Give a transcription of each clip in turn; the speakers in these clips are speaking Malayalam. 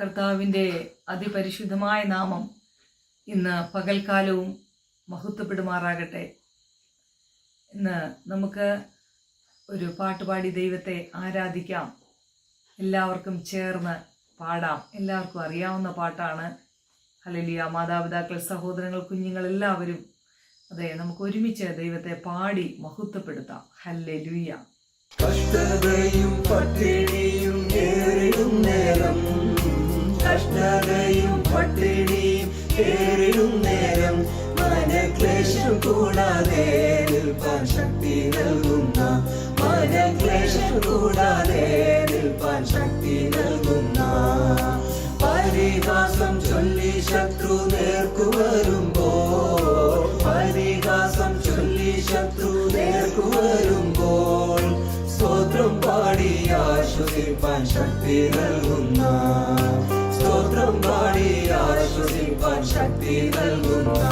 കർത്താവിന്റെ അതിപരിശുദ്ധമായ നാമം ഇന്ന് പകൽക്കാലവും മഹത്വപ്പെടുമാറാകട്ടെ. ഇന്ന് നമുക്ക് ഒരു പാട്ടുപാടി ദൈവത്തെ ആരാധിക്കാം. എല്ലാവർക്കും ചേർന്ന് പാടാം. എല്ലാവർക്കും അറിയാവുന്ന പാട്ടാണ്. ഹലലിയ മാതാപിതാക്കൾ സഹോദരങ്ങൾ കുഞ്ഞുങ്ങൾ എല്ലാവരും അതെ നമുക്ക് ഒരുമിച്ച് ദൈവത്തെ പാടി മഹത്വപ്പെടുത്താം. ഹല്ലേലൂയ. കഷ്ടതയും പട്ടിണിയും നേരിടും നേരം. കഷ്ടതയും പട്ടിണിയും നേരിടും നേരം. മനക്ലേശം കൂടാതെ നിൽപ്പാൻ ശക്തി നൽകുന്ന മനക്ലേശം കൂടാതെ നിൽപ്പാൻ ശക്തി നൽകുന്ന പരിഹാസം ചൊല്ലി ശത്രു നേർക്കു വരുമ്പോ പരിഹാസം ചൊല്ലി ശത്രു നേർക്കു വരുമ്പോൾ സ്തോത്രം പാടി ആശ്വസിപ്പാൻ ശക്തി നൽകുന്ന സ്തോത്രം പാടി ആശ്വസിപ്പാൻ ശക്തി നൽകുന്ന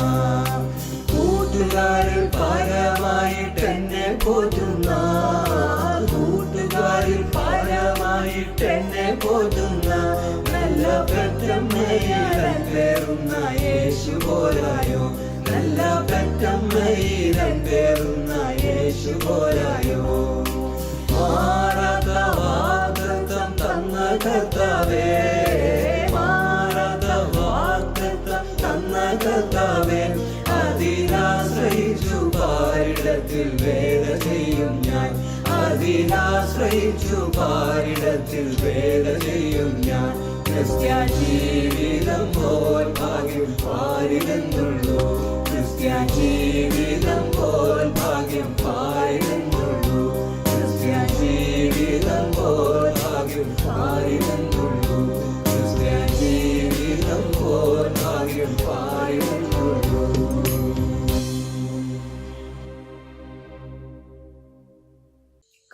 കൂട്ടുകാരിൽ പാരമായിട്ട് എന്നെ പോറ്റുന്ന കൂട്ടുകാരിൽ പാരമായിട്ട് എന്നെ പോറ്റുന്ന നല്ല പെറ്റമ്മയിലൻ പേറുന്ന യേശു പോലായോ നല്ല പെറ്റമ്മയിലൻ പേറുന്ന യേശു പോരായോ അതിനാശ്രയിച്ചു പാരിടത്തിൽ ചെയ്യും ഞാൻ. ക്രിസ്ത്യാൻ ജീവിതം പോൽ ഭാഗ്യം പാരിടുന്നുള്ളൂ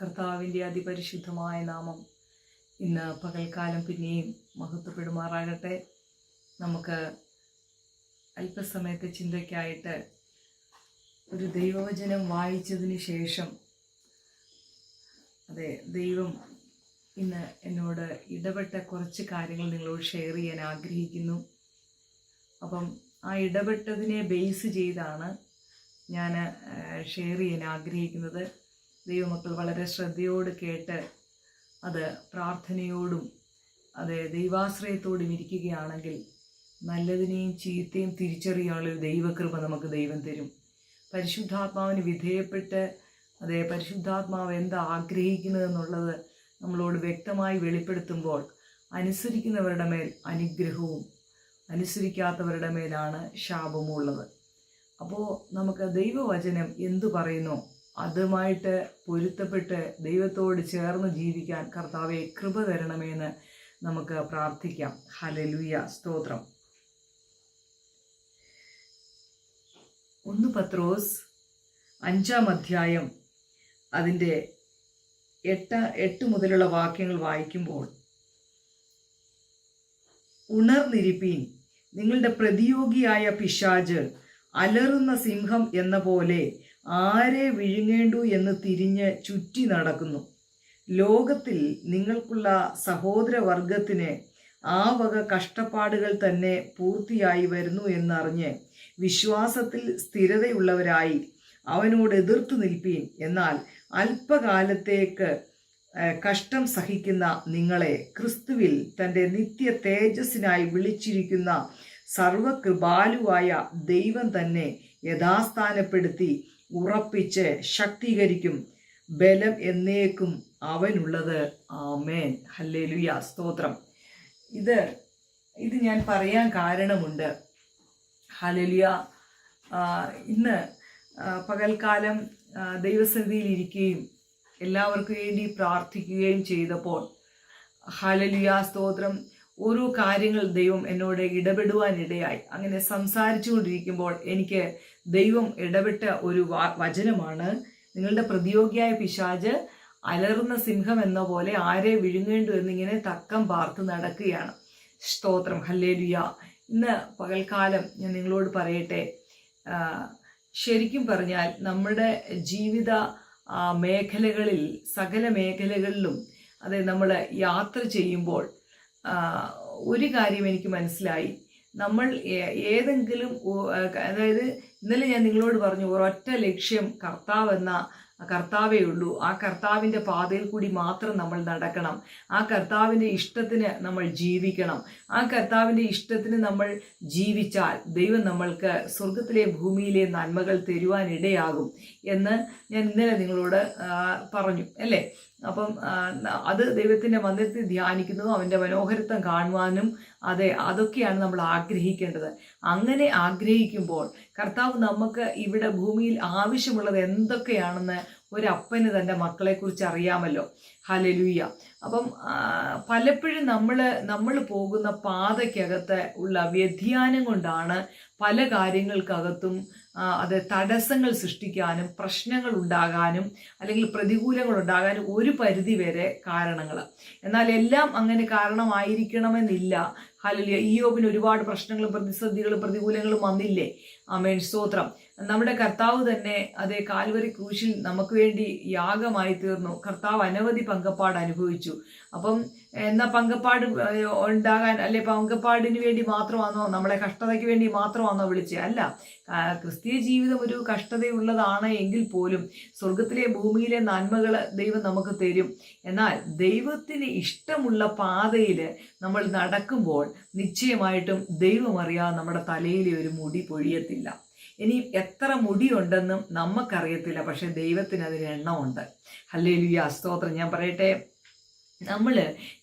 കർത്താവിന്റെ അതിപരിശുദ്ധമായ നാമം ഇന്ന് പകൽക്കാലം പിന്നെയും മഹത്വപ്പെടുമാറാകട്ടെ. നമുക്ക് അല്പസമയത്തെ ചിന്തയ്ക്കായിട്ട് ഒരു ദൈവവചനം വായിച്ചതിന് ശേഷം അതെ ദൈവം ഇന്ന് എന്നോട് ഇടപെട്ട കുറച്ച് കാര്യങ്ങൾ നിങ്ങളോട് ഷെയർ ചെയ്യാൻ ആഗ്രഹിക്കുന്നു. അപ്പം ആ ഇടപെട്ടതിനെ ബേസ് ചെയ്താണ് ഞാൻ ഷെയർ ചെയ്യാൻ ആഗ്രഹിക്കുന്നത്. ദൈവമക്കൾ വളരെ ശ്രദ്ധയോട് കേട്ട് അത് പ്രാർത്ഥനയോടും അത് ദൈവാശ്രയത്തോടും ഇരിക്കുകയാണെങ്കിൽ നല്ലതിനെയും ചീത്തയും തിരിച്ചറിയാനുള്ള ദൈവകൃപ നമുക്ക് ദൈവം തരും. പരിശുദ്ധാത്മാവിന് വിധേയപ്പെട്ട് അതേ പരിശുദ്ധാത്മാവ് എന്താ ആഗ്രഹിക്കുന്നതെന്നുള്ളത് നമ്മളോട് വ്യക്തമായി വെളിപ്പെടുത്തുമ്പോൾ അനുസരിക്കുന്നവരുടെ മേൽ അനുഗ്രഹവും അനുസരിക്കാത്തവരുടെ മേലാണ് ശാപമുള്ളത്. അപ്പോൾ നമുക്ക് ദൈവവചനം എന്തു പറയുന്നു? അതുമായിട്ട് പൊരുത്തപ്പെട്ട് ദൈവത്തോട് ചേർന്ന് ജീവിക്കാൻ കർത്താവെ കൃപ തരണമെന്ന് നമുക്ക് പ്രാർത്ഥിക്കാം. ഹലലുയ സ്തോത്രം. ഒന്ന് പത്രോസ് അഞ്ചാം അധ്യായം അതിന്റെ എട്ട് എട്ട് മുതലുള്ള വാക്യങ്ങൾ വായിക്കുമ്പോൾ ഉണർന്നിരിപ്പീൻ. നിങ്ങളുടെ പ്രതിയോഗിയായ പിശാജ് അലറുന്ന സിംഹം എന്ന പോലെ ആരെ വിഴുങ്ങേണ്ടു എന്ന് തിരിഞ്ഞ് ചുറ്റി നടക്കുന്നു. ലോകത്തിൽ നിങ്ങൾക്കുള്ള സഹോദരവർഗത്തിന് ആ വക കഷ്ടപ്പാടുകൾ തന്നെ പൂർത്തിയായി വരുന്നു എന്നറിഞ്ഞ് വിശ്വാസത്തിൽ സ്ഥിരതയുള്ളവരായി അവനോട് എതിർത്തു നിൽപ്പീൻ. എന്നാൽ അല്പകാലത്തേക്ക് കഷ്ടം സഹിക്കുന്ന നിങ്ങളെ ക്രിസ്തുവിൽ തന്റെ നിത്യ തേജസ്സിനായി വിളിച്ചിരിക്കുന്ന സർവകൃപാലുവായ ദൈവം തന്നെ യഥാസ്ഥാനപ്പെടുത്തി ഉറപ്പിച്ച് ശക്തീകരിക്കും. ബലം എന്നേക്കും അവനുള്ളത്. ആമേൻ. ഹല്ലേലുയ. സ്തോത്രം. ഇത് ഇത് ഞാൻ പറയാൻ കാരണമുണ്ട്. ഹല്ലേലൂയ. ഇന്ന് പകൽക്കാലം ദൈവസന്നിധിയിൽ ഇരിക്കുകയും എല്ലാവർക്കും വേണ്ടി പ്രാർത്ഥിക്കുകയും ചെയ്തപ്പോൾ ഹലലിയ സ്തോത്രം ഓരോ കാര്യങ്ങൾ ദൈവം എന്നോട് ഇടപെടുവാനിടയായി. അങ്ങനെ സംസാരിച്ചു കൊണ്ടിരിക്കുമ്പോൾ എനിക്ക് ദൈവം ഇടപെട്ട ഒരു വചനമാണ്. നിങ്ങളുടെ പ്രതിയോഗിയായ പിശാജ് അലറുന്ന സിംഹം എന്ന പോലെ ആരെ വിഴുങ്ങേണ്ടു എന്നിങ്ങനെ തക്കം പാർത്ത് നടക്കുകയാണ്. സ്തോത്രം. ഹല്ലേലുയ. ഇന്ന് പകൽക്കാലം ഞാൻ നിങ്ങളോട് പറയട്ടെ. ശരിക്കും പറഞ്ഞാൽ നമ്മുടെ ജീവിത മേഖലകളിൽ സകല മേഖലകളിലും അതെ നമ്മൾ യാത്ര ചെയ്യുമ്പോൾ ഒരു കാര്യം എനിക്ക് മനസ്സിലായി. നമ്മൾ ഏതെങ്കിലും അതായത് ഇന്നലെ ഞാൻ നിങ്ങളോട് പറഞ്ഞു ഒരൊറ്റ ലക്ഷ്യം കർത്താവ് എന്ന കർത്താവേ ഉള്ളൂ. ആ കർത്താവിന്റെ പാതയിൽ കൂടി മാത്രം നമ്മൾ നടക്കണം. ആ കർത്താവിന്റെ ഇഷ്ടത്തിന് നമ്മൾ ജീവിക്കണം. ആ കർത്താവിന്റെ ഇഷ്ടത്തിന് നമ്മൾ ജീവിച്ചാൽ ദൈവം നമ്മൾക്ക് സ്വർഗത്തിലെ ഭൂമിയിലെ നന്മകൾ തരുവാനിടയാകും എന്ന് ഞാൻ ഇന്നലെ നിങ്ങളോട് പറഞ്ഞു. അല്ലേ? അപ്പം അത് ദൈവത്തിന്റെ മന്ദിരത്തിൽ ധ്യാനിക്കുന്നതും അവന്റെ മനോഹരത്വം കാണുവാനും അതെ അതൊക്കെയാണ് നമ്മൾ ആഗ്രഹിക്കേണ്ടത്. അങ്ങനെ ആഗ്രഹിക്കുമ്പോൾ കർത്താവ് നമുക്ക് ഇവിടെ ഭൂമിയിൽ ആവശ്യമുള്ളത് എന്തൊക്കെയാണെന്ന് ഒരപ്പന് തന്റെ മക്കളെക്കുറിച്ച് അറിയാമല്ലോ. ഹലലൂയ അപ്പം പലപ്പോഴും നമ്മൾ നമ്മൾ പോകുന്ന പാതയ്ക്കകത്ത് ഉള്ള വ്യതിയാനം കൊണ്ടാണ് പല കാര്യങ്ങൾക്കകത്തും അത് തടസ്സങ്ങൾ സൃഷ്ടിക്കാനും പ്രശ്നങ്ങൾ ഉണ്ടാകാനും അല്ലെങ്കിൽ പ്രതികൂലങ്ങൾ ഉണ്ടാകാനും ഒരു പരിധി വരെ കാരണങ്ങൾ എന്നാൽ എല്ലാം അങ്ങനെ കാരണമായിരിക്കണമെന്നില്ല. ഹലിയ ഈയോബിന് ഒരുപാട് പ്രശ്നങ്ങളും പ്രതിസന്ധികളും പ്രതികൂലങ്ങളും വന്നില്ലേ? ആമേൻ. സ്തോത്രം. നമ്മുടെ കർത്താവ് തന്നെ അതേ കാൽവരി ക്രൂശിൽ നമുക്ക് വേണ്ടി യാഗമായി തീർന്നു. കർത്താവ് അനവധി പങ്കപ്പാട് അനുഭവിച്ചു. അപ്പം എന്നാ പങ്കപ്പാട് ഉണ്ടാകാൻ അല്ലെ പങ്കപ്പാടിന് വേണ്ടി മാത്രമാണോ നമ്മളെ കഷ്ടതയ്ക്ക് വേണ്ടി മാത്രമാണോ വിളിച്ചത് അല്ല. ക്രിസ്തീയ ജീവിതം ഒരു കഷ്ടതയുള്ളതാണ് എങ്കിൽ പോലും സ്വർഗത്തിലെ ഭൂമിയിലെ നന്മകൾ ദൈവം നമുക്ക് തരും. എന്നാൽ ദൈവത്തിന് ഇഷ്ടമുള്ള പാതയിൽ നമ്മൾ നടക്കുമ്പോൾ നിശ്ചയമായിട്ടും ദൈവം അറിയാതെ നമ്മുടെ തലയിലെ ഒരു മുടി പൊഴിയത്തില്ല. ഇനി എത്ര മുടിയുണ്ടെന്നും നമുക്കറിയത്തില്ല പക്ഷെ ദൈവത്തിന് അതിന് എണ്ണമുണ്ട്. അല്ലേ ലുയ സ്തോത്രം. ഞാൻ പറയട്ടെ നമ്മൾ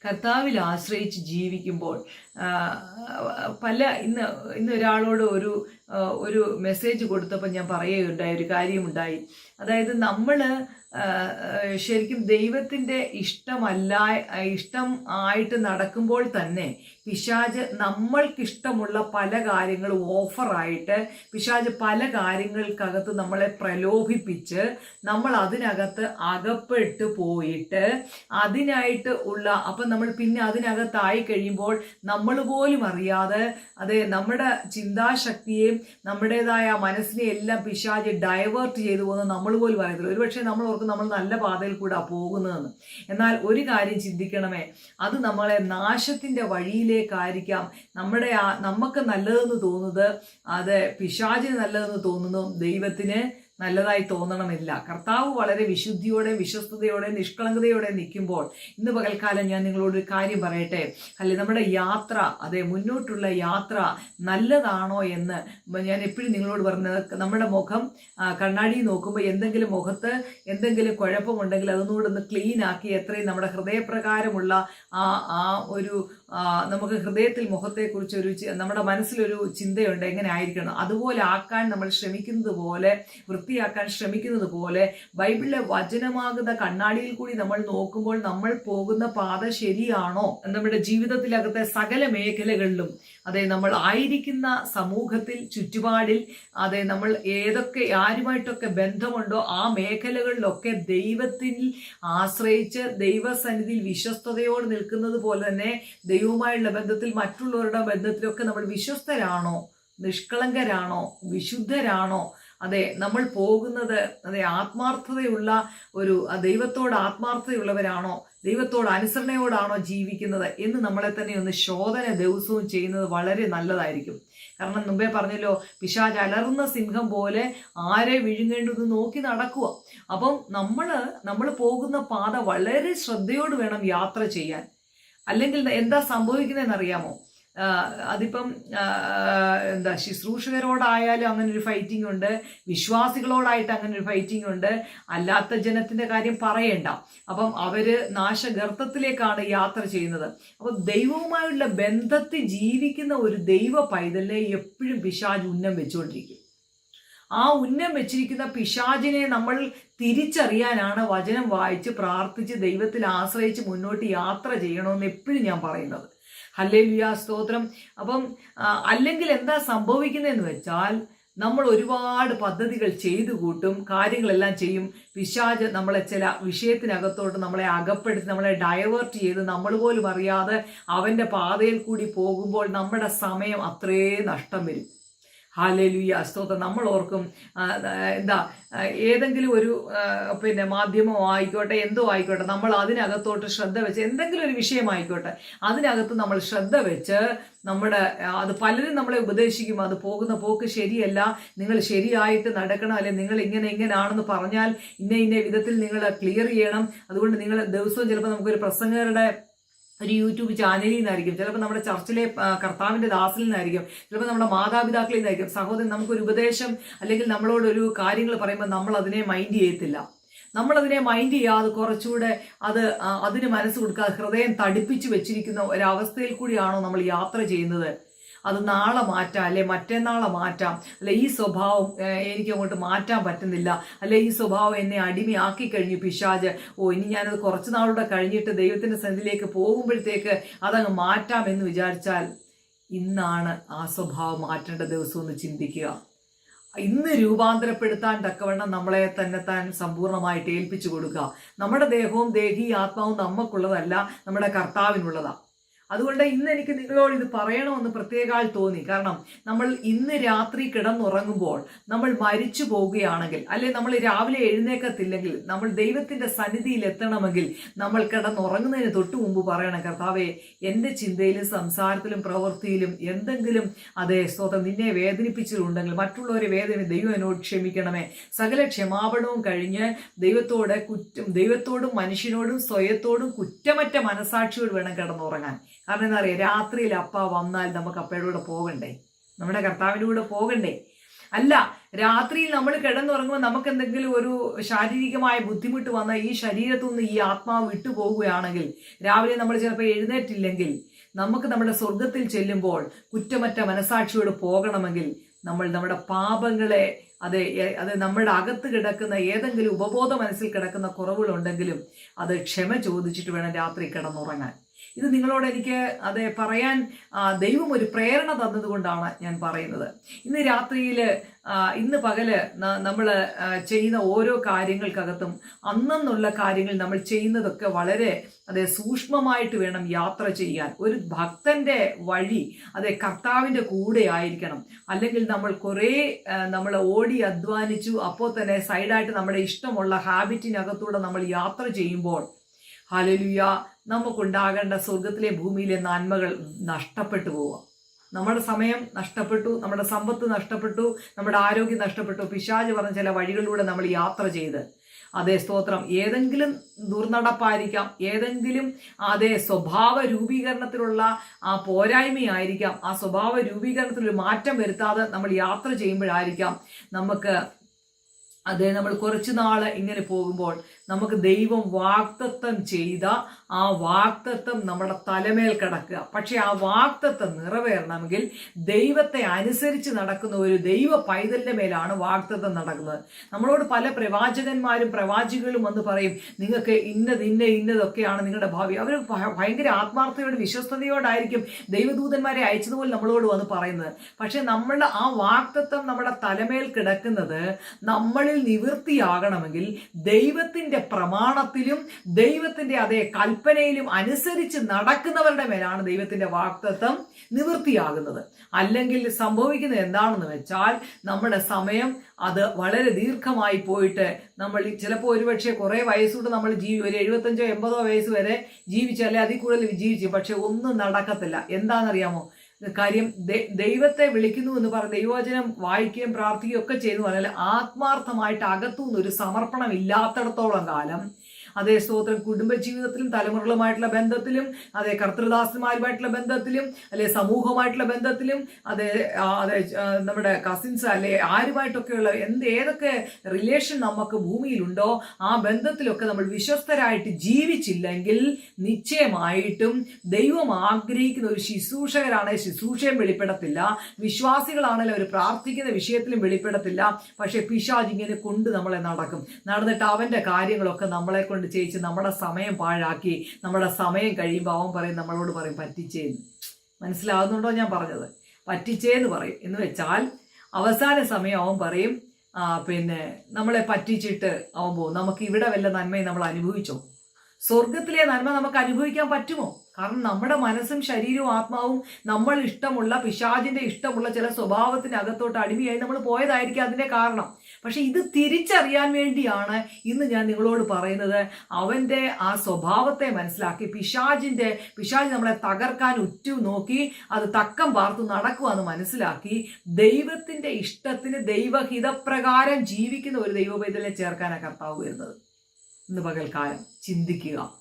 കർത്താവിൽ ആശ്രയിച്ച് ജീവിക്കുമ്പോൾ പല ഇന്ന് ഇന്ന് ഒരാളോട് ഒരു ഒരു മെസ്സേജ് കൊടുത്തപ്പോൾ ഞാൻ പറയുകയുണ്ടായി ഒരു കാര്യമുണ്ടായി. അതായത് നമ്മൾ ശരിക്കും ദൈവത്തിന്റെ ഇഷ്ടമല്ല ഇഷ്ടം ആയിട്ട് നടക്കുമ്പോൾ തന്നെ പിശാജ് നമ്മൾക്കിഷ്ടമുള്ള പല കാര്യങ്ങളും ഓഫറായിട്ട് പിശാജ് പല കാര്യങ്ങൾക്കകത്ത് നമ്മളെ പ്രലോഭിപ്പിച്ച് നമ്മൾ അതിനകത്ത് അകപ്പെട്ട് പോയിട്ട് അതിനായിട്ട് ഉള്ള അപ്പം നമ്മൾ പിന്നെ അതിനകത്തായി കഴിയുമ്പോൾ നമ്മൾ പോലും അറിയാതെ അതെ നമ്മുടെ ചിന്താശക്തിയെയും നമ്മുടേതായ മനസ്സിനെ എല്ലാം പിശാജ് ഡൈവേർട്ട് ചെയ്തു പോകുന്നത് നമ്മൾ പോലും അറിയത്തില്ല. ഒരുപക്ഷെ നമ്മൾ ഓർക്കും നമ്മൾ നല്ല പാതയിൽ കൂടെ പോകുന്നതെന്ന്. എന്നാൽ ഒരു കാര്യം ചിന്തിക്കണമേ അത് നമ്മളെ നാശത്തിന്റെ വഴിയിലേക്കായിരിക്കാം നമ്മുടെ ആ നമുക്ക് നല്ലതെന്ന് തോന്നുന്നത് അത് പിശാചിന് നല്ലതെന്ന് തോന്നുന്നു ദൈവത്തിന് നല്ലതായി തോന്നണമില്ല. കർത്താവ് വളരെ വിശുദ്ധിയോടെ വിശ്വസ്തയോടെ നിഷ്കളങ്കതയോടെ നിൽക്കുമ്പോൾ ഇന്ന് പകൽക്കാലം ഞാൻ നിങ്ങളോട് ഒരു കാര്യം പറയട്ടെ. അല്ലെ നമ്മുടെ യാത്ര അതെ മുന്നോട്ടുള്ള യാത്ര നല്ലതാണോ എന്ന് ഞാൻ എപ്പോഴും നിങ്ങളോട് പറഞ്ഞത്. നമ്മുടെ മുഖം കണ്ണാടി നോക്കുമ്പോൾ എന്തെങ്കിലും മുഖത്ത് എന്തെങ്കിലും കുഴപ്പമുണ്ടെങ്കിൽ അതൊന്നുകൂടെ ഒന്ന് ക്ലീൻ ആക്കി എത്രയും നമ്മുടെ ഹൃദയപ്രകാരമുള്ള ആ ആ ഒരു നമുക്ക് ഹൃദയത്തിൽ മുഖത്തെക്കുറിച്ച് ഒരു നമ്മുടെ മനസ്സിലൊരു ചിന്തയുണ്ട് എങ്ങനെ ആയിരിക്കണം അതുപോലെ ആക്കാൻ നമ്മൾ ശ്രമിക്കുന്നത് പോലെ വൃത്തിയാക്കാൻ ശ്രമിക്കുന്നത് പോലെ ബൈബിളിലെ വചനമാകുന്ന കണ്ണാടിയിൽ കൂടി നമ്മൾ നോക്കുമ്പോൾ നമ്മൾ പോകുന്ന പാത ശരിയാണോ? നമ്മുടെ ജീവിതത്തിലകത്തെ സകല മേഖലകളിലും അതെ നമ്മൾ ആയിരിക്കുന്ന സമൂഹത്തിൽ ചുറ്റുപാടിൽ അതെ നമ്മൾ ഏതൊക്കെ ആരുമായിട്ടൊക്കെ ബന്ധമുണ്ടോ ആ മേഖലകളിലൊക്കെ ദൈവത്തിൽ ആശ്രയിച്ച് ദൈവസന്നിധിയിൽ വിശ്വസ്തയോട് നിൽക്കുന്നത് പോലെ തന്നെ ദൈവവുമായുള്ള ബന്ധത്തിൽ മറ്റുള്ളവരുടെ ബന്ധത്തിലൊക്കെ നമ്മൾ വിശ്വസ്തരാണോ? നിഷ്കളങ്കരാണോ? വിശുദ്ധരാണോ? അതെ നമ്മൾ പോകുന്നത് അതെ ആത്മാർത്ഥതയുള്ള ഒരു ദൈവത്തോട് ആത്മാർത്ഥതയുള്ളവരാണോ? ദൈവത്തോട് അനുസരണയോടാണോ ജീവിക്കുന്നത്? എന്ന് നമ്മളെ തന്നെ ഒന്ന് ശോധന ദിവസവും ചെയ്യുന്നത് വളരെ നല്ലതായിരിക്കും. കാരണം മുമ്പേ പറഞ്ഞല്ലോ പിശാജ് അലർന്ന സിംഹം പോലെ ആരെ വിഴുങ്ങേണ്ടത് നോക്കി നടക്കുക. അപ്പം നമ്മൾ നമ്മൾ പോകുന്ന പാത വളരെ ശ്രദ്ധയോട് വേണം യാത്ര ചെയ്യാൻ. അല്ലെങ്കിൽ എന്താ സംഭവിക്കുന്നതെന്ന് അറിയാമോ? അതിപ്പം എന്താ ശുശ്രൂഷകരോടായാലും അങ്ങനെ ഒരു ഫൈറ്റിംഗ് ഉണ്ട്. വിശ്വാസികളോടായിട്ട് അങ്ങനെ ഒരു ഫൈറ്റിംഗ് ഉണ്ട്. അല്ലാത്ത ജനത്തിന്റെ കാര്യം പറയണ്ട. അപ്പം അവർ നാശഗർത്തത്തിലേക്കാണ് യാത്ര ചെയ്യുന്നത്. അപ്പം ദൈവവുമായുള്ള ബന്ധത്തിൽ ജീവിക്കുന്ന ഒരു ദൈവ പൈതലിനെ എപ്പോഴും പിശാജ് ഉന്നം വെച്ചുകൊണ്ടിരിക്കും ആ ഉന്നം വെച്ചിരിക്കുന്ന പിശാജിനെ നമ്മൾ തിരിച്ചറിയാനാണ് വചനം വായിച്ച് പ്രാർത്ഥിച്ച് ദൈവത്തിൽ ആശ്രയിച്ച് മുന്നോട്ട് യാത്ര ചെയ്യണമെന്ന് എപ്പോഴും ഞാൻ പറയുന്നത്. ഹല്ലേ സ്തോത്രം. അപ്പം അല്ലെങ്കിൽ എന്താ സംഭവിക്കുന്നതെന്ന് വെച്ചാൽ നമ്മൾ ഒരുപാട് പദ്ധതികൾ ചെയ്തു കൂട്ടും കാര്യങ്ങളെല്ലാം ചെയ്യും. പിശാജ് നമ്മളെ ചില വിഷയത്തിനകത്തോട്ട് നമ്മളെ അകപ്പെടുത്തി നമ്മളെ ഡൈവേർട്ട് ചെയ്ത് നമ്മൾ പോലും അറിയാതെ അവന്റെ പാതയിൽ കൂടി പോകുമ്പോൾ നമ്മുടെ സമയം അത്രേ നഷ്ടം വരും. ഹാലേലുയ സ്തോത്രം. നമ്മൾ ഓർക്കും എന്താ ഏതെങ്കിലും ഒരു പിന്നെ മാധ്യമം ആയിക്കോട്ടെ എന്തോ ആയിക്കോട്ടെ നമ്മൾ അതിനകത്തോട്ട് ശ്രദ്ധ വെച്ച് എന്തെങ്കിലും ഒരു വിഷയമായിക്കോട്ടെ അതിനകത്ത് നമ്മൾ ശ്രദ്ധ വെച്ച് നമ്മുടെ അത് പലരും നമ്മളെ ഉപദേശിക്കും അത് പോകുന്ന പോക്ക് ശരിയല്ല നിങ്ങൾ ശരിയായിട്ട് നടക്കണം അല്ലെ നിങ്ങൾ ഇങ്ങനെ ഇങ്ങനെ ആണെന്ന് പറഞ്ഞാൽ ഇന്ന ഇന്ന വിധത്തിൽ നിങ്ങൾ ക്ലിയർ ചെയ്യണം. അതുകൊണ്ട് നിങ്ങൾ ദിവസവും ചിലപ്പോൾ നമുക്കൊരു പ്രസംഗകരുടെ ഒരു യൂട്യൂബ് ചാനലിൽ നിന്നായിരിക്കും. ചിലപ്പോൾ നമ്മുടെ ചർച്ചിലെ കർത്താവിന്റെ ദാസിൽ നിന്നായിരിക്കും. ചിലപ്പോൾ നമ്മുടെ മാതാപിതാക്കളിൽ നിന്നായിരിക്കും. സഹോദരൻ നമുക്കൊരു ഉപദേശം അല്ലെങ്കിൽ നമ്മളോടൊരു കാര്യങ്ങൾ പറയുമ്പോൾ നമ്മൾ അതിനെ മൈൻഡ് ചെയ്യത്തില്ല. നമ്മളതിനെ മൈൻഡ് ചെയ്യാതെ കുറച്ചുകൂടെ അത് അതിന് മനസ്സ് കൊടുക്കാതെ ഹൃദയം തടിപ്പിച്ച് വെച്ചിരിക്കുന്ന ഒരവസ്ഥയിൽ കൂടിയാണോ നമ്മൾ യാത്ര ചെയ്യുന്നത്? അത് നാളെ മാറ്റാം അല്ലെ മറ്റന്നാളെ മാറ്റാം. അല്ലെ ഈ സ്വഭാവം എനിക്ക് അങ്ങോട്ട് മാറ്റാൻ പറ്റുന്നില്ല. അല്ലെ ഈ സ്വഭാവം എന്നെ അടിമയാക്കി കഴിഞ്ഞു പിശാജ്. ഓ ഇനി ഞാനത് കുറച്ച് നാളൂടെ കഴിഞ്ഞിട്ട് ദൈവത്തിന്റെ സന്നിധിയിലേക്ക് പോകുമ്പോഴത്തേക്ക് അതങ്ങ് മാറ്റാം എന്ന് വിചാരിച്ചാൽ ഇന്നാണ് ആ സ്വഭാവം മാറ്റേണ്ട ദിവസം എന്ന് ചിന്തിക്കുക. ഇന്ന് രൂപാന്തരപ്പെടുത്താൻ തക്കവണ്ണം നമ്മളെ തന്നെ താൻ സമ്പൂർണമായിട്ട് ഏൽപ്പിച്ചു കൊടുക്കുക. നമ്മുടെ ദേഹവും ദേഹി ആത്മാവും നമുക്കുള്ളതല്ല നമ്മുടെ കർത്താവിനുള്ളതാ. അതുകൊണ്ട് ഇന്ന് എനിക്ക് നിങ്ങളോട് ഇത് പറയണമെന്ന് പ്രത്യേകാൽ തോന്നി. കാരണം നമ്മൾ ഇന്ന് രാത്രി കിടന്നുറങ്ങുമ്പോൾ നമ്മൾ മരിച്ചു പോവുകയാണെങ്കിൽ അല്ലെ നമ്മൾ രാവിലെ എഴുന്നേക്കത്തില്ലെങ്കിൽ നമ്മൾ ദൈവത്തിന്റെ സന്നിധിയിൽ എത്തണമെങ്കിൽ നമ്മൾ കിടന്നുറങ്ങുന്നതിന് തൊട്ട് മുമ്പ് പറയണം കർത്താവെ എന്റെ ചിന്തയിലും സംസാരത്തിലും പ്രവൃത്തിയിലും എന്തെങ്കിലും അതേ സ്വതം നിന്നെ വേദനിപ്പിച്ചിട്ടുണ്ടെങ്കിൽ മറ്റുള്ളവരെ വേദന ദൈവം എന്നോട് ക്ഷമിക്കണമേ. സകല ക്ഷമാപണവും കഴിഞ്ഞ് ദൈവത്തോട് കുറ്റം ദൈവത്തോടും മനുഷ്യനോടും സ്വയത്തോടും കുറ്റമറ്റ മനസാക്ഷിയോട് വേണം കിടന്നുറങ്ങാൻ. കാരണം എന്താ പറയുക രാത്രിയിൽ അപ്പ വന്നാൽ നമുക്ക് അപ്പയുടെ കൂടെ പോകണ്ടേ? നമ്മുടെ കർത്താവിന്റെ കൂടെ പോകണ്ടേ? അല്ല രാത്രിയിൽ നമ്മൾ കിടന്നുറങ്ങുമ്പോൾ നമുക്ക് എന്തെങ്കിലും ഒരു ശാരീരികമായ ബുദ്ധിമുട്ട് വന്നാൽ ഈ ശരീരത്തു നിന്ന് ഈ ആത്മാവ് വിട്ടുപോകുകയാണെങ്കിൽ രാവിലെ നമ്മൾ ചിലപ്പോൾ എഴുന്നേറ്റില്ലെങ്കിൽ നമുക്ക് നമ്മുടെ സ്വർഗത്തിൽ ചെല്ലുമ്പോൾ കുറ്റമറ്റ മനസാക്ഷിയോട് പോകണമെങ്കിൽ നമ്മൾ നമ്മുടെ പാപങ്ങളെ അത് അത് നമ്മുടെ അകത്ത് കിടക്കുന്ന ഏതെങ്കിലും ഉപബോധ മനസ്സിൽ കിടക്കുന്ന കുറവുകളുണ്ടെങ്കിലും അത് ക്ഷമ ചോദിച്ചിട്ട് വേണം രാത്രി കിടന്നുറങ്ങാൻ. ഇത് നിങ്ങളോട് എനിക്ക് അത് പറയാൻ ദൈവം ഒരു പ്രേരണ തന്നതുകൊണ്ടാണ് ഞാൻ പറയുന്നത്. ഇന്ന് രാത്രിയിൽ ഇന്ന് പകൽ നമ്മൾ ചെയ്യുന്ന ഓരോ കാര്യങ്ങൾക്കകത്തും അന്നെന്നുള്ള കാര്യങ്ങൾ നമ്മൾ ചെയ്യുന്നതൊക്കെ വളരെ അതെ സൂക്ഷ്മമായിട്ട് വേണം യാത്ര ചെയ്യാൻ. ഒരു ഭക്തന്റെ വഴി അതെ കർത്താവിന്റെ കൂടെ ആയിരിക്കണം. അല്ലെങ്കിൽ നമ്മൾ കുറേ നമ്മൾ ഓടി അധ്വാനിച്ചു അപ്പോൾ തന്നെ സൈഡായിട്ട് നമ്മുടെ ഇഷ്ടമുള്ള ഹാബിറ്റിനകത്തൂടെ നമ്മൾ യാത്ര ചെയ്യുമ്പോൾ ഹലലുയ നമുക്കുണ്ടാകേണ്ട സ്വർഗത്തിലെ ഭൂമിയിലെ നന്മകൾ നഷ്ടപ്പെട്ടു പോവുക. നമ്മുടെ സമയം നഷ്ടപ്പെട്ടു നമ്മുടെ സമ്പത്ത് നഷ്ടപ്പെട്ടു നമ്മുടെ ആരോഗ്യം നഷ്ടപ്പെട്ടു. പിശാജ് പറഞ്ഞ ചില വഴികളിലൂടെ നമ്മൾ യാത്ര ചെയ്ത് അതേ സ്തോത്രം. ഏതെങ്കിലും ദുർനടപ്പായിരിക്കാം ഏതെങ്കിലും അതേ സ്വഭാവ രൂപീകരണത്തിലുള്ള ആ പോരായ്മയായിരിക്കാം ആ സ്വഭാവ രൂപീകരണത്തിൽ ഒരു മാറ്റം വരുത്താതെ നമ്മൾ യാത്ര ചെയ്യുമ്പോഴായിരിക്കാം നമുക്ക് അതേ നമ്മൾ കുറച്ചു നാൾ ഇങ്ങനെ പോകുമ്പോൾ നമുക്ക് ദൈവം വാക്തത്വം ചെയ്ത ആ വാക്തത്വം നമ്മുടെ തലമേൽ കിടക്കുക. പക്ഷെ ആ വാക്തത്വം നിറവേറണമെങ്കിൽ ദൈവത്തെ അനുസരിച്ച് നടക്കുന്ന ഒരു ദൈവ പൈതലിന്റെ മേലാണ് വാക്തത്വം നടക്കുന്നത്. നമ്മളോട് പല പ്രവാചകന്മാരും പ്രവാചികളും വന്ന് പറയും നിങ്ങൾക്ക് ഇന്നത് ഇന്ന ഇന്നതൊക്കെയാണ് നിങ്ങളുടെ ഭാവി. അവർ ഭയങ്കര ആത്മാർത്ഥയോട് വിശ്വസ്തയോടായിരിക്കും ദൈവദൂതന്മാരെ അയച്ചതുപോലെ നമ്മളോട് വന്ന് പറയുന്നത്. പക്ഷെ നമ്മളുടെ ആ വാക്തത്വം നമ്മുടെ തലമേൽ കിടക്കുന്നത് നമ്മളിൽ നിവൃത്തിയാകണമെങ്കിൽ ദൈവത്തിന്റെ പ്രമാണത്തിലും ദൈവത്തിന്റെ അതേ കൽപ്പനയിലും അനുസരിച്ച് നടക്കുന്നവരുടെ മേലാണ് ദൈവത്തിന്റെ വാക്തത്വം നിവൃത്തിയാകുന്നത്. അല്ലെങ്കിൽ സംഭവിക്കുന്നത് എന്താണെന്ന് വെച്ചാൽ നമ്മുടെ സമയം അത് വളരെ ദീർഘമായി പോയിട്ട് നമ്മൾ ചിലപ്പോൾ ഒരുപക്ഷെ കുറേ വയസ്സോട്ട് നമ്മൾ ജീവി ഒരു എഴുപത്തഞ്ചോ എൺപതോ വയസ്സ് വരെ ജീവിച്ചു അല്ലെ അതിൽ കൂടുതൽ ജീവിച്ചു പക്ഷെ ഒന്നും നടക്കത്തില്ല. എന്താണെന്നറിയാമോ? കാര്യം ദൈവത്തെ വിളിക്കുന്നു എന്ന് പറഞ്ഞ ദൈവവചനം വായിക്കുകയും പ്രാർത്ഥിക്കുകയും ഒക്കെ ചെയ്തു പറഞ്ഞാൽ ആത്മാർത്ഥമായിട്ട് അകത്തുനിന്ന് ഒരു സമർപ്പണം ഇല്ലാത്തടത്തോളം കാലം അതേ സ്തോത്രം കുടുംബജീവിതത്തിലും തലമുറകളുമായിട്ടുള്ള ബന്ധത്തിലും അതേ കർത്തൃദാസന്മാരുമായിട്ടുള്ള ബന്ധത്തിലും അല്ലെ സമൂഹമായിട്ടുള്ള ബന്ധത്തിലും അതേ അതേ നമ്മുടെ കസിൻസ് അല്ലെ ആരുമായിട്ടൊക്കെയുള്ള എന്ത് ഏതൊക്കെ റിലേഷൻ നമുക്ക് ഭൂമിയിലുണ്ടോ ആ ബന്ധത്തിലൊക്കെ നമ്മൾ വിശ്വസ്തരായിട്ട് ജീവിച്ചില്ലെങ്കിൽ നിശ്ചയമായിട്ടും ദൈവം ആഗ്രഹിക്കുന്ന ഒരു ശുശ്രൂഷകരാണ്. ശുശ്രൂഷയും വെളിപ്പെടത്തില്ല. വിശ്വാസികളാണെങ്കിൽ അവർ പ്രാർത്ഥിക്കുന്ന വിഷയത്തിലും വെളിപ്പെടത്തില്ല. പക്ഷെ പിശാജ് ഇങ്ങനെ കൊണ്ട് നമ്മളെ നടക്കും. നടന്നിട്ട് അവന്റെ കാര്യങ്ങളൊക്കെ നമ്മളെ കൊണ്ട് ചെയ്യിച്ച് നമ്മുടെ സമയം പാഴാക്കി നമ്മുടെ സമയം കഴിയുമ്പോൾ അവൻ പറയും നമ്മളോട് പറയും പറ്റിച്ചേന്ന്. മനസ്സിലാകുന്നുണ്ടോ ഞാൻ പറഞ്ഞത്? പറ്റിച്ചേന്ന് പറയും. എന്ന് വെച്ചാൽ അവസാന സമയം അവൻ പറയും പിന്നെ നമ്മളെ പറ്റിച്ചിട്ട് അവൻ പോകും. നമുക്ക് ഇവിടെ വല്ല നന്മയും നമ്മൾ അനുഭവിച്ചോ? സ്വർഗത്തിലെ നന്മ നമുക്ക് അനുഭവിക്കാൻ പറ്റുമോ? കാരണം നമ്മുടെ മനസ്സും ശരീരവും ആത്മാവും നമ്മൾ ഇഷ്ടമുള്ള പിശാചിന്റെ ഇഷ്ടമുള്ള ചില സ്വഭാവത്തിന് അകത്തോട്ട് അടിമയായി നമ്മൾ പോയതായിരിക്കും അതിന്റെ കാരണം. പക്ഷെ ഇത് തിരിച്ചറിയാൻ വേണ്ടിയാണ് ഇന്ന് ഞാൻ നിങ്ങളോട് പറയുന്നത്. അവന്റെ ആ സ്വഭാവത്തെ മനസ്സിലാക്കി പിശാജിന്റെ പിശാജ് നമ്മളെ തകർക്കാൻ ഉറ്റു നോക്കി അത് തക്കം പാർത്ത് നടക്കുവാന്ന് മനസ്സിലാക്കി ദൈവത്തിന്റെ ഇഷ്ടത്തിന് ദൈവഹിതപ്രകാരം ജീവിക്കുന്ന ഒരു ദൈവപൈതലിനെ ചേർക്കാനാണ് കർത്താവ് വരുന്നത്. ഇന്ന് പകൽക്കാലം ചിന്തിക്കുക.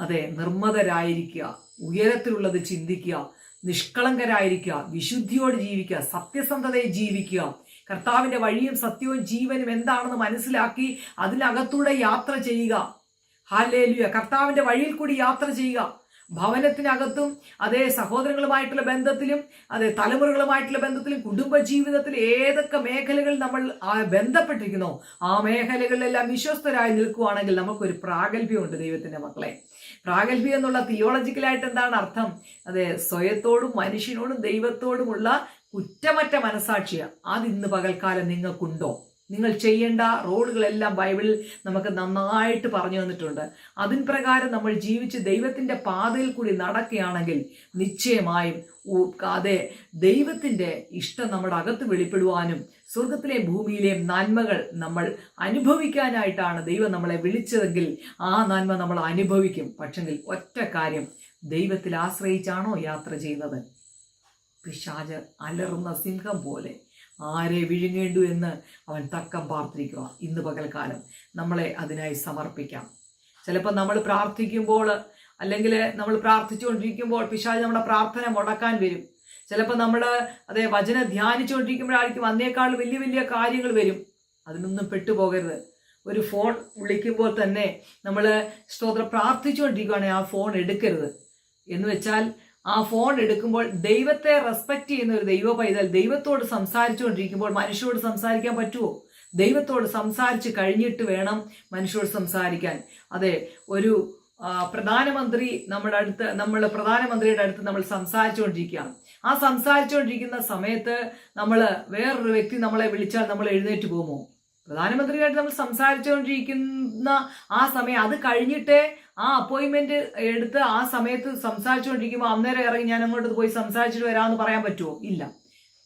അതെ നിർമ്മതരായിരിക്കുക ഉയരത്തിലുള്ളത് ചിന്തിക്കുക നിഷ്കളങ്കരായിരിക്കുക വിശുദ്ധിയോട് ജീവിക്കുക സത്യസന്ധതയെ ജീവിക്കുക. കർത്താവിന്റെ വഴിയും സത്യവും ജീവനും എന്താണെന്ന് മനസ്സിലാക്കി അതിനകത്തൂടെ യാത്ര ചെയ്യുക. ഹാലേലുയ. കർത്താവിന്റെ വഴിയിൽ കൂടി യാത്ര ചെയ്യുക. ഭവനത്തിനകത്തും അതേ സഹോദരങ്ങളുമായിട്ടുള്ള ബന്ധത്തിലും അതേ തലമുറകളുമായിട്ടുള്ള ബന്ധത്തിലും കുടുംബജീവിതത്തിൽ ഏതൊക്കെ മേഖലകൾ നമ്മൾ ബന്ധപ്പെട്ടിരിക്കുന്നു ആ മേഖലകളിലെല്ലാം വിശ്വസ്തരായി നിൽക്കുവാണെങ്കിൽ നമുക്കൊരു പ്രാഗൽഭ്യമുണ്ട് ദൈവത്തിന്റെ മക്കളെ. പ്രാഗൽഭ്യം എന്നുള്ള തിയോളജിക്കലായിട്ട് എന്താണ് അർത്ഥം? അതെ സ്വയത്തോടും മനുഷ്യനോടും ദൈവത്തോടുമുള്ള കുറ്റമറ്റ മനസാക്ഷിയ അത് ഇന്ന് പകൽക്കാലം നിങ്ങൾക്കുണ്ടോ? നിങ്ങൾ ചെയ്യേണ്ട റോളുകളെല്ലാം ബൈബിളിൽ നമുക്ക് നന്നായിട്ട് പറഞ്ഞു തന്നിട്ടുണ്ട്. അതിൻ പ്രകാരം നമ്മൾ ജീവിച്ച് ദൈവത്തിന്റെ പാതയിൽ കൂടി നടക്കുകയാണെങ്കിൽ നിശ്ചയമായും അതെ ദൈവത്തിന്റെ ഇഷ്ടം നമ്മുടെ അകത്ത് വെളിപ്പെടുവാനും സ്വർഗത്തിലെയും ഭൂമിയിലെ നന്മകൾ നമ്മൾ അനുഭവിക്കാനായിട്ടാണ് ദൈവം നമ്മളെ വിളിച്ചതെങ്കിൽ ആ നന്മ നമ്മൾ അനുഭവിക്കും. പക്ഷെങ്കിൽ ഒറ്റ കാര്യം ദൈവത്തിൽ ആശ്രയിച്ചാണോ യാത്ര ചെയ്യുന്നത് പിശാജ് അലറുന്ന സിംഹം പോലെ ആരെ വിഴുങ്ങേണ്ടു എന്ന് അവൻ തക്കം പാർത്തിരിക്കുക ഇന്ന് പകൽക്കാലം നമ്മളെ അതിനായി സമർപ്പിക്കാം. ചിലപ്പോൾ നമ്മൾ പ്രാർത്ഥിക്കുമ്പോൾ അല്ലെങ്കിൽ നമ്മൾ പ്രാർത്ഥിച്ചുകൊണ്ടിരിക്കുമ്പോൾ പിശാജ് നമ്മുടെ പ്രാർത്ഥന മുടക്കാൻ വരും. ചിലപ്പോൾ നമ്മൾ അതെ വചനം ധ്യാനിച്ചുകൊണ്ടിരിക്കുമ്പോഴായിരിക്കും അതിനേക്കാൾ വലിയ വലിയ കാര്യങ്ങൾ വരും. അതിനൊന്നും പെട്ടുപോകരുത്. ഒരു ഫോൺ വിളിക്കുമ്പോൾ തന്നെ നമ്മൾ സ്തോത്രം പ്രാർത്ഥിച്ചുകൊണ്ടിരിക്കുകയാണെങ്കിൽ ആ ഫോൺ എടുക്കരുത്. എന്ന് വെച്ചാൽ ആ ഫോൺ എടുക്കുമ്പോൾ ദൈവത്തെ റെസ്പെക്റ്റ് ചെയ്യുന്ന ഒരു ദൈവ പൈതൽ ദൈവത്തോട് സംസാരിച്ചുകൊണ്ടിരിക്കുമ്പോൾ മനുഷ്യരോട് സംസാരിക്കാൻ പറ്റുമോ ദൈവത്തോട് സംസാരിച്ച് കഴിഞ്ഞിട്ട് വേണം മനുഷ്യരോട് സംസാരിക്കാൻ. അതെ ഒരു പ്രധാനമന്ത്രി നമ്മുടെ അടുത്ത് നമ്മൾ പ്രധാനമന്ത്രിയുടെ അടുത്ത് നമ്മൾ സംസാരിച്ചുകൊണ്ടിരിക്കുകയാണ്. ആ സംസാരിച്ചുകൊണ്ടിരിക്കുന്ന സമയത്ത് നമ്മൾ വേറൊരു വ്യക്തി നമ്മളെ വിളിച്ചാൽ നമ്മൾ എഴുന്നേറ്റ് പോകുമോ? പ്രധാനമന്ത്രിയായിട്ട് നമ്മൾ സംസാരിച്ചുകൊണ്ടിരിക്കുന്ന ആ സമയം അത് കഴിഞ്ഞിട്ടേ ആ അപ്പോയിൻമെന്റ് എടുത്ത് ആ സമയത്ത് സംസാരിച്ചുകൊണ്ടിരിക്കുമ്പോൾ അന്നേരം ഇറങ്ങി ഞാൻ അങ്ങോട്ട് പോയി സംസാരിച്ചിട്ട് വരാമെന്ന് പറയാൻ പറ്റുമോ? ഇല്ല.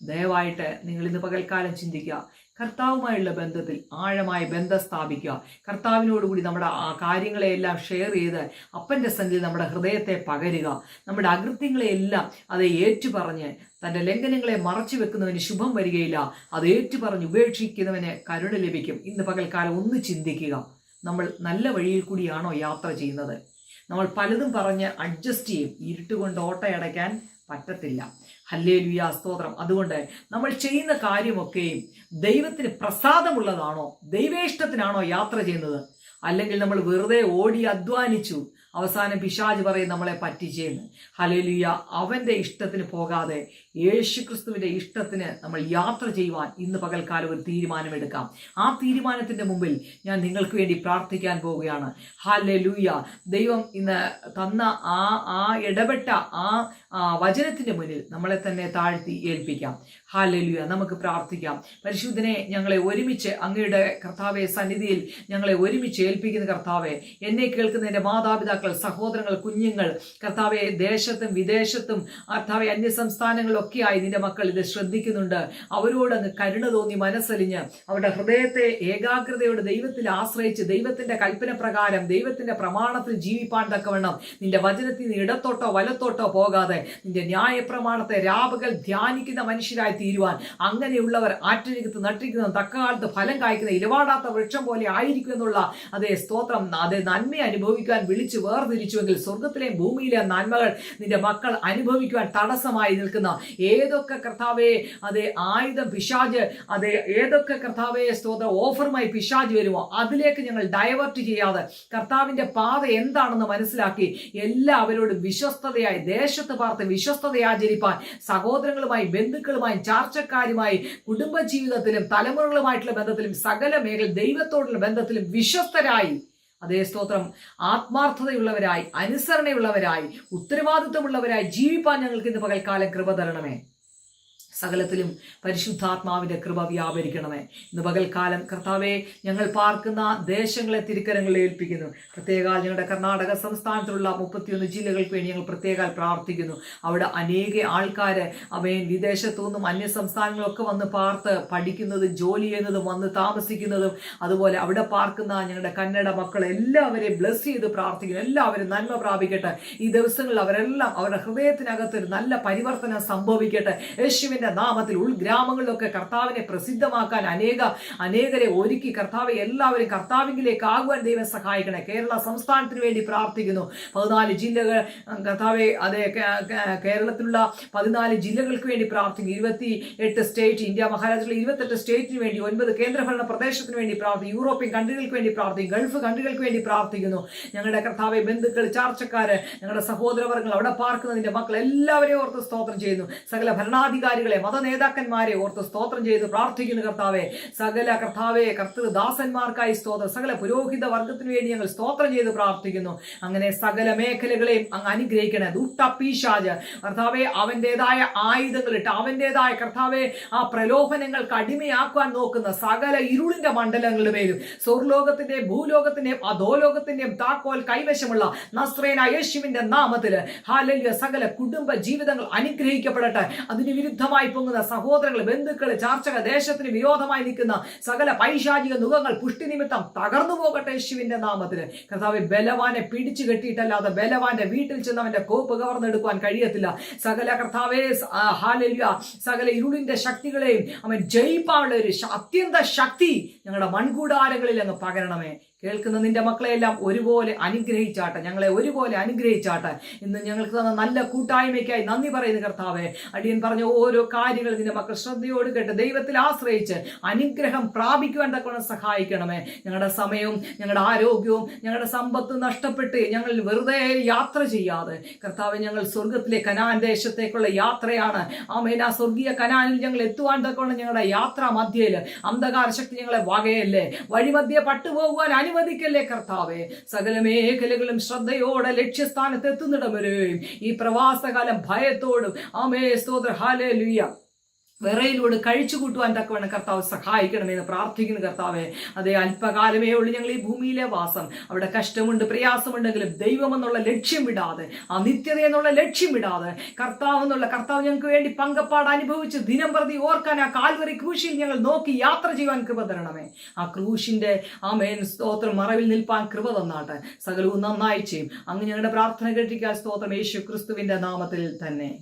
ദയവായിട്ട് നിങ്ങൾ ഇന്ന് പകൽക്കാലം ചിന്തിക്കുക. കർത്താവുമായുള്ള ബന്ധത്തിൽ ആഴമായ ബന്ധം സ്ഥാപിക്കുക. കർത്താവിനോടുകൂടി നമ്മുടെ ആ കാര്യങ്ങളെയെല്ലാം ഷെയർ ചെയ്ത് അപ്പന്റെ സന്നിധിയിൽ നമ്മുടെ ഹൃദയത്തെ പകരുക. നമ്മുടെ അകൃത്യങ്ങളെയെല്ലാം അത് ഏറ്റുപറഞ്ഞ് തന്റെ ലംഘനങ്ങളെ മറച്ചു വെക്കുന്നവന് ശുഭം വരികയില്ല. അത് ഏറ്റുപറഞ്ഞ് ഉപേക്ഷിക്കുന്നവന് കരുണ ലഭിക്കും. ഇന്ന് പകൽക്കാലം ഒന്ന് ചിന്തിക്കുക. നമ്മൾ നല്ല വഴിയിൽ കൂടിയാണോ യാത്ര ചെയ്യുന്നത്? നമ്മൾ പലതും പറഞ്ഞ് അഡ്ജസ്റ്റ് ചെയ്യും. ഇരുട്ടുകൊണ്ട് ഓട്ടയടയ്ക്കാൻ പറ്റത്തില്ല. ഹല്ലേ ലുയ സ്തോത്രം. അതുകൊണ്ട് നമ്മൾ ചെയ്യുന്ന കാര്യമൊക്കെയും ദൈവത്തിന് പ്രസാദമുള്ളതാണോ ദൈവേഷ്ടത്തിനാണോ യാത്ര ചെയ്യുന്നത്? അല്ലെങ്കിൽ നമ്മൾ വെറുതെ ഓടി അധ്വാനിച്ചു അവസാനം പിശാജ് പറയും നമ്മളെ പറ്റിച്ചേന്ന്. ഹലേലുയ അവന്റെ ഇഷ്ടത്തിന് പോകാതെ യേശു ക്രിസ്തുവിന്റെ ഇഷ്ടത്തിന് നമ്മൾ യാത്ര ചെയ്യുവാൻ ഇന്ന് പകൽക്കാലം ഒരു തീരുമാനമെടുക്കാം. ആ തീരുമാനത്തിന്റെ മുമ്പിൽ ഞാൻ നിങ്ങൾക്ക് വേണ്ടി പ്രാർത്ഥിക്കാൻ പോവുകയാണ്. ഹല്ലേലൂയ. ദൈവം ഇന്ന് തന്ന ആ ആ ഇടപെട്ട ആ ആ വചനത്തിന്റെ മുന്നിൽ നമ്മളെ തന്നെ താഴ്ത്തി ഏൽപ്പിക്കാം. ഹാലലുയ നമുക്ക് പ്രാർത്ഥിക്കാം. പരിശുദ്ധനെ ഞങ്ങളെ ഒരുമിച്ച് അങ്ങയുടെ കർത്താവെ സന്നിധിയിൽ ഞങ്ങളെ ഒരുമിച്ച് ഏൽപ്പിക്കുന്ന കർത്താവെ എന്നെ കേൾക്കുന്ന എന്റെ മാതാപിതാക്കൾ സഹോദരങ്ങൾ കുഞ്ഞുങ്ങൾ കർത്താവെ ദേശത്തും വിദേശത്തും കർത്താവെ അന്യ സംസ്ഥാനങ്ങളിലൊക്കെയായി നിന്റെ മക്കൾ ഇത് ശ്രദ്ധിക്കുന്നുണ്ട്. അവരോട് അങ്ങ് കരുണ തോന്നി മനസ്സലിഞ്ഞ് അവരുടെ ഹൃദയത്തെ ഏകാഗ്രതയോടെ ദൈവത്തിൽ ആശ്രയിച്ച് ദൈവത്തിന്റെ കൽപ്പന പ്രകാരം ദൈവത്തിന്റെ പ്രമാണത്തിൽ ജീവിപ്പാൻ തക്കവണ്ണം നിന്റെ വചനത്തിൽ നിന്ന് ഇടത്തോട്ടോ വലത്തോട്ടോ പോകാതെ നിന്റെ ന്യായ പ്രമാണത്തെ രാപകൽ ധ്യാനിക്കുന്ന മനുഷ്യരായി തീരുവാൻ. അങ്ങനെയുള്ളവർ ആറ്റഴുകത്ത് നട്ടിരിക്കുന്ന തക്കകാലത്ത് ഫലം കായ്ക്കുന്ന ഇലവാടാത്ത വൃക്ഷം പോലെ ആയിരിക്കും എന്നുള്ള അതേ സ്തോത്രം അതേ നന്മ അനുഭവിക്കാൻ വിളിച്ചു വേർതിരിച്ചുവെങ്കിൽ സ്വർഗത്തിലെയും ഭൂമിയിലെ നന്മകൾ നിന്റെ മക്കൾ അനുഭവിക്കുവാൻ തടസ്സമായി നിൽക്കുന്ന. ഏതൊക്കെ കർത്താവെ അതേ ആയുധം പിശാജ് അതേ ഏതൊക്കെ കർത്താവെ സ്തോത്ര ഓഫറുമായി പിശാജ് വരുമോ? അതിലേക്ക് ഞങ്ങൾ ഡൈവേർട്ട് ചെയ്യാതെ കർത്താവിന്റെ പാത എന്താണെന്ന് മനസ്സിലാക്കി എല്ലാവരോടും വിശ്വസ്തതയായി ദേശത്ത് പാർത്ത് വിശ്വസ്തതയാചരിപ്പാൻ സഹോദരങ്ങളുമായി ബന്ധുക്കളുമായി ചാർച്ചക്കാരുമായി കുടുംബ ജീവിതത്തിലും തലമുറകളുമായിട്ടുള്ള ബന്ധത്തിലും സകല മേഖല ദൈവത്തോടുള്ള ബന്ധത്തിലും വിശ്വസ്തരായി. അതേ സ്തോത്രം. ആത്മാർത്ഥതയുള്ളവരായി അനുസരണയുള്ളവരായി ഉത്തരവാദിത്വമുള്ളവരായി ജീവിപ്പാൻ ഞങ്ങൾക്ക് ഇന്ന് പകൽക്കാലം കൃപ തരണമേ. സകലത്തിലും പരിശുദ്ധാത്മാവിന്റെ കൃപ വ്യാപരിക്കണമേ. ഇന്ന് പകൽക്കാലം കർത്താവെ ഞങ്ങൾ പാർക്കുന്ന ദേശങ്ങളെ തിരുക്കരങ്ങളിൽ ഏൽപ്പിക്കുന്നു. പ്രത്യേക ഞങ്ങളുടെ കർണാടക സംസ്ഥാനത്തുള്ള മുപ്പത്തിയൊന്ന് ജില്ലകൾക്ക് വേണ്ടി ഞങ്ങൾ പ്രത്യേക പ്രാർത്ഥിക്കുന്നു. അവിടെ അനേക ആൾക്കാർ അവയും വിദേശത്തു നിന്നും അന്യ സംസ്ഥാനങ്ങളൊക്കെ വന്ന് പാർത്ത് പഠിക്കുന്നതും ജോലി ചെയ്യുന്നതും വന്ന് താമസിക്കുന്നതും അതുപോലെ അവിടെ പാർക്കുന്ന ഞങ്ങളുടെ കന്നഡ മക്കൾ എല്ലാവരെയും ബ്ലസ് ചെയ്ത് പ്രാർത്ഥിക്കുന്നു. എല്ലാവരും നന്മ പ്രാപിക്കട്ടെ. ഈ ദിവസങ്ങളിൽ അവരെല്ലാം അവരുടെ ഹൃദയത്തിനകത്ത് ഒരു നല്ല പരിവർത്തനം സംഭവിക്കട്ടെ. യേശുവിന്റെ നാമത്തിൽ ഉൾഗ്രാമങ്ങളിലൊക്കെ കർത്താവിനെ പ്രസിദ്ധമാക്കാൻ അനേക അനേകരെ ഒരുക്കി കർത്താവ് എല്ലാവരും കർത്താവിലേക്ക് ആകുവാൻ ദൈവം സഹായിക്കണേ. കേരള സംസ്ഥാനത്തിന് വേണ്ടി പ്രാർത്ഥിക്കുന്നു. പതിനാല് ജില്ലകൾ കർത്താവെ അതെ കേരളത്തിലുള്ള പതിനാല് ജില്ലകൾക്ക് വേണ്ടി പ്രാർത്ഥിക്കുന്നു. ഇരുപത്തി എട്ട് സ്റ്റേറ്റ് ഇന്ത്യ മഹാരാജ്യത്തിലെ ഇരുപത്തെട്ട് സ്റ്റേറ്റിന് വേണ്ടി ഒൻപത് കേന്ദ്രഭരണ പ്രദേശത്തിന് വേണ്ടി പ്രാർത്ഥിക്കും യൂറോപ്യൻ കൺട്രികൾക്ക് വേണ്ടി പ്രാർത്ഥിക്കും ഗൾഫ് കൺട്രികൾക്ക് വേണ്ടി പ്രാർത്ഥിക്കുന്നു. ഞങ്ങളുടെ കർത്താവെ ബന്ധുക്കൾ ചാർച്ചക്കാര് ഞങ്ങളുടെ സഹോദരവർഗങ്ങൾ അവിടെ പാർക്കുന്നതിന്റെ മക്കൾ എല്ലാവരെയും ഓർത്ത് സ്തോത്രം ചെയ്യുന്നു. സകല ഭരണാധികാരികളെ മത നേതാക്കന്മാരെ ഓർത്ത് സ്തോത്രം ചെയ്ത് പ്രാർത്ഥിക്കുന്നു കർത്താവെ. സകല കർത്താവെ കർത്തൃദാസന്മാർക്കായി സ്തോത്രം. സകല പുരോഹിത വർഗത്തിന് വേണ്ടി ഞങ്ങൾ സ്തോത്രം ചെയ്ത് പ്രാർത്ഥിക്കുന്നു. അങ്ങനെ സകല മേഖലകളെയും അങ്ങ് അനുഗ്രഹിക്കണേ. ദുട്ട പീശാജ്. കർത്താവെ അവന്റെതായ ആയുധങ്ങളിട്ട് അവന്റെതായ കർത്താവെ ആ പ്രലോഭനങ്ങൾക്ക് അടിമയാക്കുവാൻ നോക്കുന്ന സകല ഇരുളിന്റെ മണ്ഡലങ്ങളുടെ മേലും സ്വർലോകത്തിന്റെയും ഭൂലോകത്തിന്റെയും അധോലോകത്തിന്റെയും താക്കോൽ കൈവശമുള്ള നസ്രേന യേശുവിന്റെ നാമത്തിൽ ഹാലല്യ സകല കുടുംബ ജീവിതങ്ങൾ അനുഗ്രഹിക്കപ്പെടട്ടെ. അതിന് വിരുദ്ധമായി പൊങ്ങുന്ന സഹോദരങ്ങൾ ബന്ധുക്കൾ ചാർച്ചക ദേശത്തിന് വിരോധമായി നിൽക്കുന്ന സകല പൈശാചിക മുഖങ്ങൾ പുഷ്ടി നിമിത്തം തകർന്നു പോകട്ടെ യേശുവിന്റെ നാമത്തിൽ കർത്താവ് ബലവാനെ പിടിച്ചു കെട്ടിയിട്ടല്ലാതെ ബലവാന്റെ വീട്ടിൽ ചെന്ന് അവന്റെ കോപ്പ് കവർന്നെടുക്കുവാൻ കഴിയത്തില്ല. സകല കർത്താവേ ഹാലല്യ സകല ഇരുളിന്റെ ശക്തികളെയും അവൻ ജയിപ്പാനുള്ള ഒരു അത്യന്ത ശക്തി ഞങ്ങളുടെ മൺകൂടാരങ്ങളിൽ അങ്ങ് പകരണമേ. കേൾക്കുന്ന നിന്റെ മക്കളെയെല്ലാം ഒരുപോലെ അനുഗ്രഹിച്ചാട്ടെ ഞങ്ങളെ ഒരുപോലെ അനുഗ്രഹിച്ചാട്ടെ. ഇന്ന് ഞങ്ങൾക്ക് തന്ന നല്ല കൂട്ടായ്മയ്ക്കായി നന്ദി പറയുന്ന കർത്താവെ. അടിയൻ പറഞ്ഞ ഓരോ കാര്യങ്ങൾ നിന്റെ മക്കൾ ശ്രദ്ധയോട് കേട്ട് ദൈവത്തിൽ ആശ്രയിച്ച് അനുഗ്രഹം പ്രാപിക്കുവാൻ തക്കവണ്ണം സഹായിക്കണമേ. ഞങ്ങളുടെ സമയവും ഞങ്ങളുടെ ആരോഗ്യവും ഞങ്ങളുടെ സമ്പത്ത് നഷ്ടപ്പെട്ട് ഞങ്ങൾ വെറുതെ യാത്ര ചെയ്യാതെ. കർത്താവ് ഞങ്ങൾ സ്വർഗത്തിലെ കനാൻ ദേശത്തേക്കുള്ള യാത്രയാണ്. ആ മേന സ്വർഗീയ കനാനിൽ ഞങ്ങൾ എത്തുവാൻ തക്കവണ്ണം ഞങ്ങളുടെ യാത്രാ മധ്യയിൽ അന്ധകാര ശക്തി ഞങ്ങളെ വകയല്ലേ. വഴിമധ്യ പട്ടുപോകുവാൻ അനുവദിക്കല്ലേ കർത്താവെ? സകല മേഖലകളും ശ്രദ്ധയോടെ ലക്ഷ്യസ്ഥാനത്ത് എത്തുന്നിടം വരെയും ഈ പ്രവാസകാലം ഭയത്തോടും. ആമേ സ്തോത്ര. ഹാലേ വിറയിലൂടെ കഴിച്ചു കൂട്ടുവാൻ തക്കവണ്ണം കർത്താവ് സഹായിക്കണമെന്ന് പ്രാർത്ഥിക്കുന്നു കർത്താവെ. അതേ അല്പകാലമേ ഉള്ളൂ ഞങ്ങൾ ഈ ഭൂമിയിലെ വാസം. അവിടെ കഷ്ടമുണ്ട് പ്രയാസമുണ്ടെങ്കിലും ദൈവം എന്നുള്ള ലക്ഷ്യം വിടാതെ ആ നിത്യത എന്നുള്ള ലക്ഷ്യം വിടാതെ കർത്താവ് എന്നുള്ള കർത്താവ് ഞങ്ങൾക്ക് വേണ്ടി പങ്കപ്പാട് അനുഭവിച്ച് ദിനം പ്രതി ഓർക്കാൻ ആ കാൽവറി ക്രൂശിൽ ഞങ്ങൾ നോക്കി യാത്ര ചെയ്യുവാൻ കൃപ തരണമേ. ആ ക്രൂശിന്റെ ആ മേൻ സ്തോത്രം മറവിൽ നിൽപ്പാൻ കൃപ തന്നാട്ടെ. സകലവും നന്നായി ചെയ്യും. അങ്ങ് ഞങ്ങളുടെ പ്രാർത്ഥന കേട്ടിരിക്കാൻ സ്തോത്രം. യേശു ക്രിസ്തുവിന്റെ നാമത്തിൽ തന്നെ.